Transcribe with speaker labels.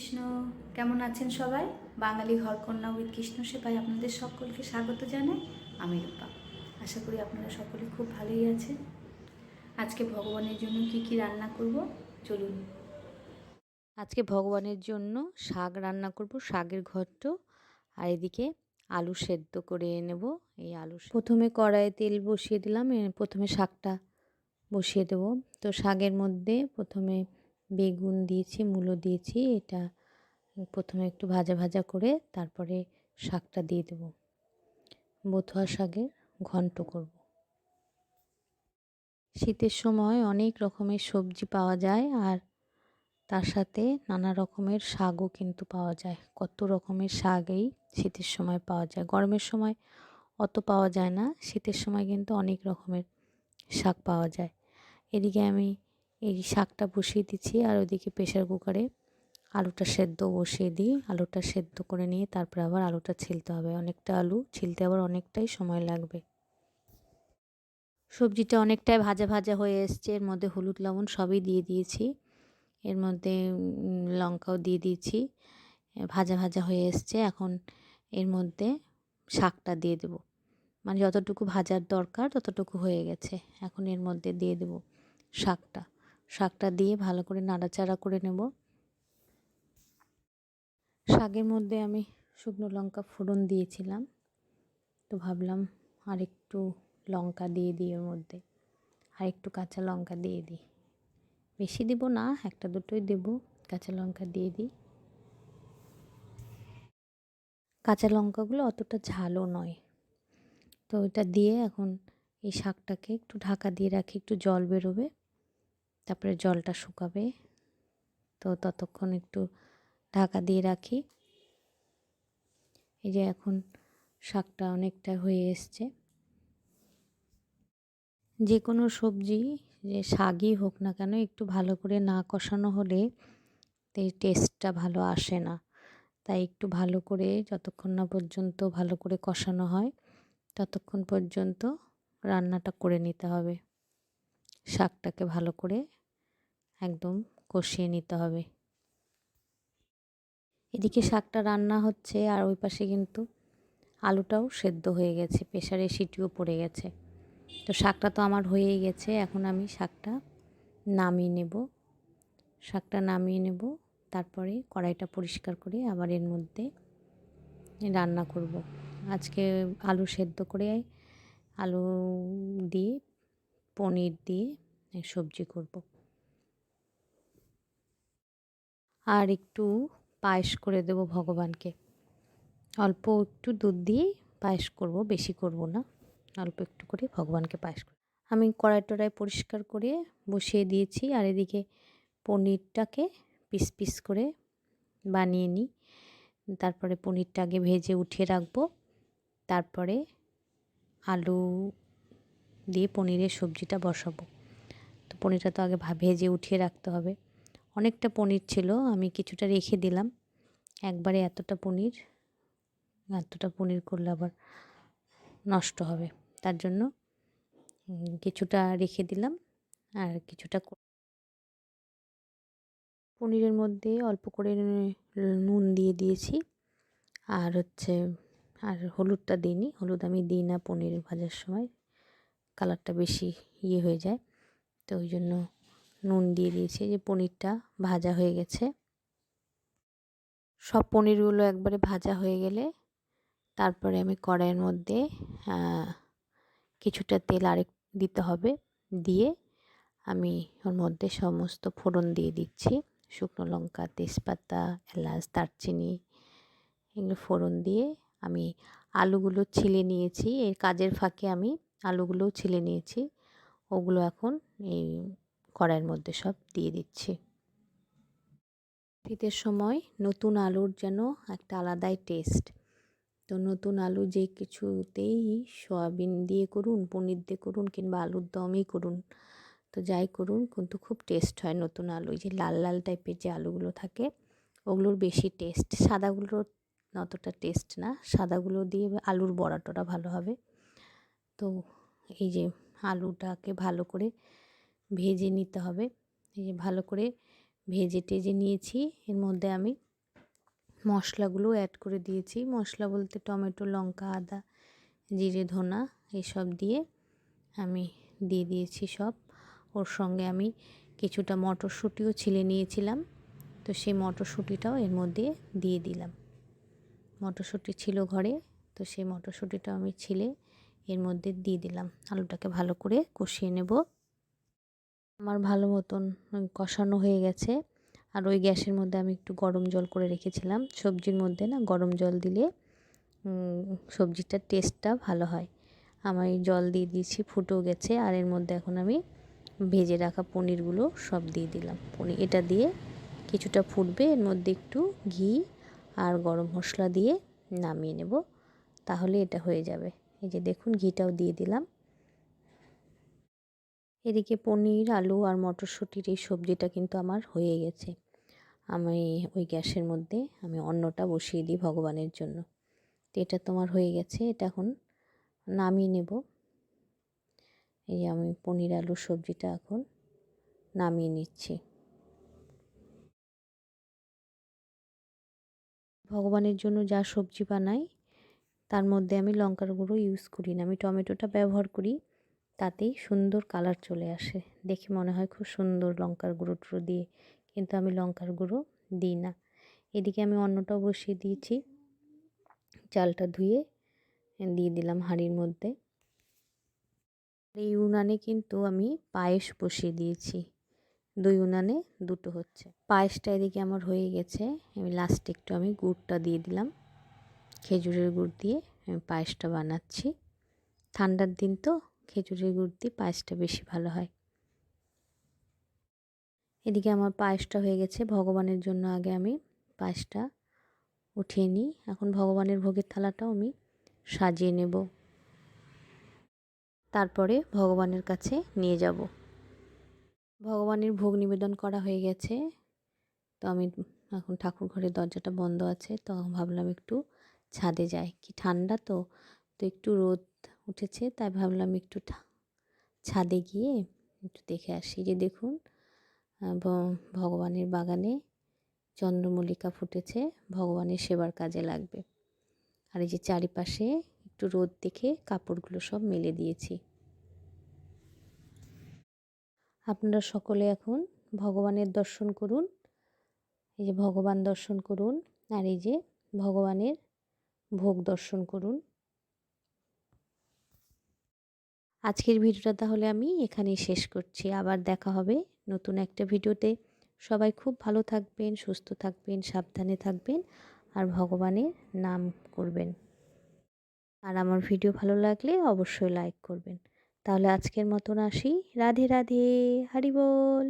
Speaker 1: কৃষ্ণ, কেমন আছেন সবাই? বাঙালি ঘরকন্যা উইথ কৃষ্ণ সেবায় আপনাদের সকলকে স্বাগত জানাই, আমি রূপা। আশা করি আপনারা সকলে খুব ভালোই আছেন। আজকে ভগবানের জন্য কি কি রান্না করব? চলুন। আজকে ভগবানের জন্য শাক রান্না করব, শাকের ঘট্ট, আর এদিকে আলু সেদ্ধ করে নেব। এই আলু প্রথমে কড়াইয়ে তেল বসিয়ে দিলাম প্রথমে শাকটা বসিয়ে দেব। তো শাকের মধ্যে প্রথমে বেগুন দিয়েছি, মূলো দিয়েছি, এটা প্রথমে একটু ভাজা ভাজা করে তারপরে শাকটা দিয়ে দেব। বথুয়া শাকের ঘন্ট করব। শীতের সময় অনেক রকমের সবজি পাওয়া যায় আর তার সাথে নানা রকমের শাকও কিন্তু পাওয়া যায়। কত রকমের শাকই শীতের সময় পাওয়া যায়। গরমের সময় অত পাওয়া যায় না, শীতের সময় কিন্তু অনেক রকমের শাক পাওয়া যায়। এদিকে আমি এই শাকটা বসিয়ে দিচ্ছি আর ওইদিকে প্রেশার কুকারে আলুটা সেদ্ধ বসিয়ে দিই। আলুটা সেদ্ধ করে নিয়ে তারপরে আবার আলুটা ছিলতে হবে। অনেকটা আলু ছিলতে আবার অনেকটাই সময় লাগবে। সবজিটা অনেকটাই ভাজা ভাজা হয়ে এসছে। এর মধ্যে হলুদ, লবণ সবই দিয়ে দিয়েছি। এর মধ্যে লঙ্কাও দিয়ে দিয়েছি। ভাজা ভাজা হয়ে এসছে। এখন এর মধ্যে শাকটা দিয়ে দেব। মানে যতটুকু ভাজার দরকার ততটুকু হয়ে গেছে। এখন এর মধ্যে দিয়ে দেব শাকটা। শাকটা দিয়ে ভালো করে নাড়াচাড়া করে নেব। শাকের মধ্যে আমি শুকনো লঙ্কা ফোড়ন দিয়েছিলাম। তো ভাবলাম আর একটু লঙ্কা দিয়ে দিই ওর মধ্যে। আর একটু কাঁচা লঙ্কা দিয়ে দিই। বেশি দিব না, একটা দুটোই দেব। কাঁচা লঙ্কা দিয়ে দিই। কাঁচা লঙ্কাগুলো অতটা ঝালও নয়। তো এটা দিয়ে এখন এই শাকটাকে একটু ঢাকা দিয়ে রাখি, একটু জল বেরোবে। তারপরে জলটা শুকাবে। তো ততক্ষণ একটু ঢাকা দিয়ে রাখি। এই যে এখন শাকটা অনেকটা হয়ে এসছে। যে কোনো সবজি, যে শাকই হোক না কেন, একটু ভালো করে না কষানো হলে এই টেস্টটা ভালো আসে না। তাই একটু ভালো করে যতক্ষণ না পর্যন্ত ভালো করে কষানো হয়, ততক্ষণ পর্যন্ত রান্নাটা করে নিতে হবে। শাকটাকে ভালো করে একদম কষিয়ে নিতে হবে। এদিকে শাকটা রান্না হচ্ছে আর ওই পাশে কিন্তু আলুটাও সেদ্ধ হয়ে গেছে প্রেশারে সিটিও পড়ে গেছে। তো শাকটা তো আমার হয়েই গেছে, এখন আমি শাকটা নামিয়ে নেব। শাকটা নামিয়ে নেব, তারপরে কড়াইটা পরিষ্কার করে আবার এর মধ্যে রান্না করব। আজকে আলু সেদ্ধ করে আলু দিয়ে, পনির দিয়ে সবজি করব। আর একটু পায়েস করে দেব ভগবানকে। অল্প একটু দুধ দিয়ে পায়েস করব, বেশি করব না। অল্প একটু করে ভগবানকে পায়েস করব আমি কড়াই টড়াই পরিষ্কার করে বসিয়ে দিয়েছি আর এদিকে পনিরটাকে পিস পিস করে বানিয়ে নিই। তারপরে পনিরটা আগে ভেজে উঠিয়ে রাখব। তারপরে আলু দিয়ে পনিরের সবজিটা বসাবো। তো পনিরটা তো আগে ভেজে উঠিয়ে রাখতে হবে। অনেকটা পনির ছিল, আমি কিছুটা রেখে দিলাম। একবারে এতটা পনির এতটা পনির করলে আবার নষ্ট হবে। তার জন্য কিছুটা রেখে দিলাম আর কিছুটা পনিরের মধ্যে অল্প করে নুন দিয়ে দিয়েছি। আর হচ্ছে, আর হলুদটা দিইনি। হলুদ আমি দিই না পনির ভাজার সময়। কালারটা বেশি ইয়ে হয়ে যায়। তো ওই জন্য নুন দিয়ে দিয়েছি যে পনিরটা ভাজা হয়ে গেছে। সব পনিরগুলো একবারে ভাজা হয়ে গেলে তারপরে আমি কড়াইয়ের মধ্যে কিছুটা তেল আরেক দিতে হবে, দিয়ে আমি ওর মধ্যে সমস্ত ফোড়ন দিয়ে দিচ্ছি। শুকনো লঙ্কা, তেজপাতা, এলাচ, দারচিনি এগুলো ফোড়ন দিয়ে আমি আলুগুলো ছিলে নিয়েছি। এর কাজের ফাঁকে আমি আলুগুলোও ছিলে নিয়েছি। ওগুলো এখন এই কড়াইয়ের মধ্যে সব দিয়ে দিচ্ছি। শীতের সময় নতুন আলুর যেন একটা আলাদাই টেস্ট তো নতুন আলু যে কিছুতেই সয়াবিন দিয়ে করুন, পনির দিয়ে করুন কিংবা আলুর দমই করুন, তো যাই করুন কিন্তু খুব টেস্ট হয় নতুন আলু। যে লাল লাল টাইপের যে আলুগুলো থাকে, ওগুলোর বেশি টেস্ট সাদাগুলোর অতটা টেস্ট না, সাদাগুলো দিয়ে আলুর বড়াটোটা ভালো হবে। তো এই যে আলুটাকে ভালো করে ভেজে নিতে হবে। এই যে ভালো করে ভেজে টেজে নিয়েছি। এর মধ্যে আমি মশলাগুলো অ্যাড করে দিয়েছি। মশলা বলতে টমেটো, লঙ্কা, আদা, জিরে, ধনা এসব দিয়ে আমি দিয়ে দিয়েছি সব। ওর সঙ্গে আমি কিছুটা মটরশুঁটিও ছিলে নিয়েছিলাম। তো সেই মটরশুঁটিটাও এর মধ্যে দিয়ে দিলাম। মটরশুঁটি ছিল ঘরে, তো সেই মটরশুঁটিটাও আমি ছিলে এর মধ্যে দিয়ে দিলাম। আলুটাকে ভালো করে কষিয়ে নেব। আমার ভালো মতন কষানো হয়ে গেছে। আর ওই গ্যাসের মধ্যে আমি একটু গরম জল করে রেখেছিলাম। সবজির মধ্যে না গরম জল দিলে সবজিটার টেস্টটা ভালো হয়। আমি জল দিয়ে দিয়েছি, ফুটেও গেছে। আর এর মধ্যে এখন আমি ভেজে রাখা পনিরগুলো সব দিয়ে দিলাম। পনির এটা দিয়ে কিছুটা ফুটবে। এর মধ্যে একটু ঘি আর গরম মশলা দিয়ে নামিয়ে নেব। তাহলে এটা হয়ে যাবে। এই যে দেখুন, ঘিটাও দিয়ে দিলাম। এদিকে পনির, আলু আর মটরশুঁটির এই সবজিটা কিন্তু আমার হয়ে গেছে। আমি ওই গ্যাসের মধ্যে আমি অন্নটা বসিয়ে দিই ভগবানের জন্য। তো এটা তোমার হয়ে গেছে, এটা এখন নামিয়ে নেব। এই আমি পনির, আলুর সবজিটা এখন নামিয়ে নিচ্ছি। ভগবানের জন্য যা সবজি বানাই, তার মধ্যে আমি লঙ্কার গুঁড়ো ইউজ করি না। আমি টমেটোটা ব্যবহার করি তাতেই সুন্দর কালার চলে আসে। দেখে মনে হয় খুব সুন্দর লঙ্কার গুঁড়ো টুড়ো দিয়ে, কিন্তু আমি লঙ্কার গুঁড়ো দিই না। এদিকে আমি অন্নটাও বসিয়ে দিয়েছি। চালটা ধুয়ে দিয়ে দিলাম হাঁড়ির মধ্যে। এই উনানে কিন্তু আমি পায়েস বসিয়ে দিয়েছি। দুই উনানে দুটো হচ্ছে। পায়েসটা এদিকে আমার হয়ে গেছে। আমি লাস্টে একটু আমি গুড়টা দিয়ে দিলাম। খেজুরের গুড় দিয়ে আমি পায়েসটা বানাচ্ছি। ঠান্ডার দিন তো খেজুরের গুড় দিয়ে পায়েসটা বেশি ভালো হয়। এদিকে আমার পায়েসটা হয়ে গেছে, ভগবানের জন্য আগে আমি পায়েসটা উঠিয়ে নিই। এখন ভগবানের ভোগের থালাটাও আমি সাজিয়ে নেব। তারপরে ভগবানের কাছে নিয়ে যাব। ভগবানের ভোগ নিবেদন করা হয়ে গেছে। তো আমি এখন ঠাকুর ঘরের দরজাটা বন্ধ আছে, তো ভাবলাম একটু ছাদে যাই। কি ঠান্ডা তো তো একটু রোদ উঠেছে, তাই ভাবলাম একটু ছাদে গিয়ে একটু দেখে আসি। যে দেখুন ভগবানের বাগানে চন্দ্রমল্লিকা ফুটেছে, ভগবানের সেবার কাজে লাগবে। আর এই যে চারিপাশে একটু রোদ দেখে কাপড়গুলো সব মেলে দিয়েছি। আপনারা সকলে এখন ভগবানের দর্শন করুন, এই যে ভগবান দর্শন করুন, আর এই যে ভগবানের ভোগ দর্শন করুন। আজকের ভিডিওটা তাহলে আমি এখানেই শেষ করছি। আবার দেখা হবে নতুন একটা ভিডিওতে। সবাই খুব ভালো থাকবেন, সুস্থ থাকবেন, সাবধানে থাকবেন আর ভগবানের নাম করবেন। আর আমার ভিডিও ভালো লাগলে অবশ্যই লাইক করবেন। তাহলে আজকের মতন আসি। রাধে রাধে, হারি বল।